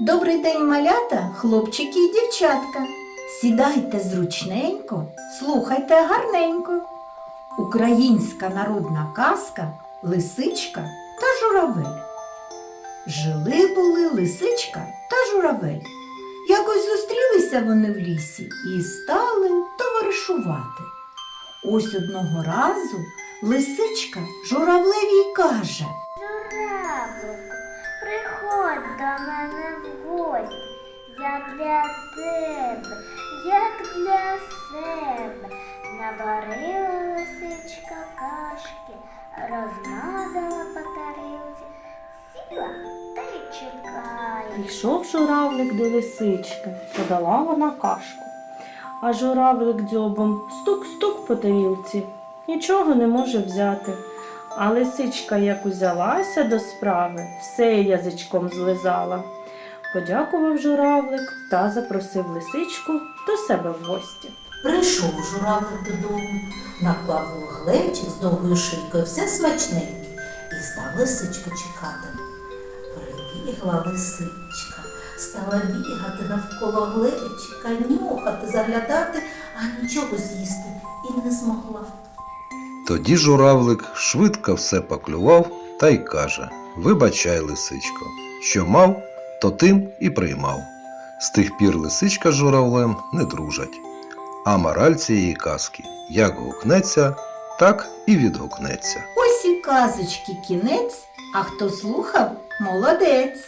Добрий день, малята, хлопчики і дівчатка. Сідайте зручненько, слухайте гарненько. Українська народна казка Лисичка та журавель. Жили були лисичка та журавель. Якось зустрілися вони в лісі і стали товаришувати. Ось одного разу лисичка журавлеві й каже. Журавлику, приходь до мене гості. Я для тебе, як для себе, наварила лисичка кашки, розмазала по тарілці, сіла та й чекає. Прийшов журавлик до лисички, подала вона кашку. А журавлик дзьобом стук-стук по тарілці, нічого не може взяти. А лисичка, як узялася до справи, все язичком злизала. Подякував журавлик та запросив лисичку до себе в гості. Прийшов журавлик додому, наклав у глечик з довгою шийкою все смачненьке і став лисичку чекати. Прибігла лисичка, стала бігати навколо глечика, нюхати, заглядати, а нічого з'їсти і не змогла. Тоді журавлик швидко все поклював та й каже Вибачай, лисичко, що мав, то тим і приймав. З тих пір лисичка з журавлем не дружать. А мораль цієї казки як гукнеться, так і відгукнеться. Ось і казочки кінець, а хто слухав, молодець.